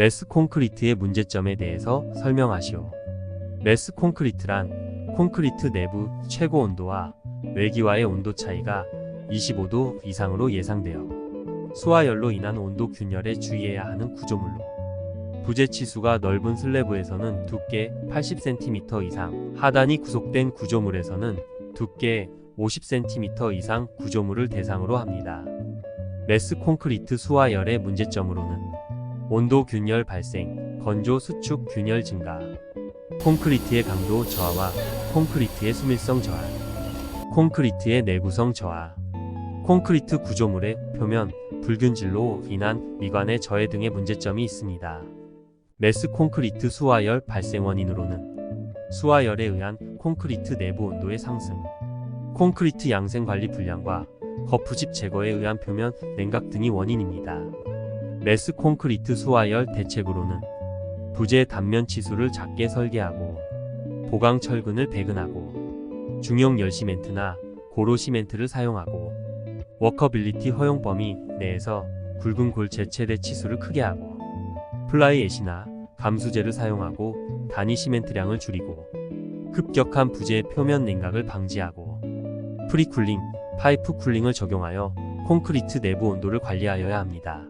메스 콘크리트의 문제점에 대해서 설명하시오. 메스 콘크리트란 콘크리트 내부 최고 온도와 외기와의 온도 차이가 25도 이상으로 예상되어 수화열로 인한 온도 균열에 주의해야 하는 구조물로 부재 치수가 넓은 슬래브에서는 두께 80cm 이상, 하단이 구속된 구조물에서는 두께 50cm 이상 구조물을 대상으로 합니다. 메스 콘크리트 수화열의 문제점으로는 온도 균열 발생, 건조 수축 균열 증가, 콘크리트의 강도 저하와 콘크리트의 수밀성 저하, 콘크리트의 내구성 저하, 콘크리트 구조물의 표면 불균질로 인한 미관의 저해 등의 문제점이 있습니다. 메스 콘크리트 수화열 발생 원인으로는 수화열에 의한 콘크리트 내부 온도의 상승, 콘크리트 양생 관리 불량과 거푸집 제거에 의한 표면 냉각 등이 원인입니다. 메스 콘크리트 수화열 대책으로는 부재 단면 치수를 작게 설계하고 보강 철근을 배근하고 중형 열 시멘트나 고로 시멘트를 사용하고 워커빌리티 허용 범위 내에서 굵은 골재 최대 치수를 크게 하고 플라이 애시나 감수제를 사용하고 단위 시멘트량을 줄이고 급격한 부재 표면 냉각을 방지하고 프리쿨링, 파이프 쿨링을 적용하여 콘크리트 내부 온도를 관리하여야 합니다.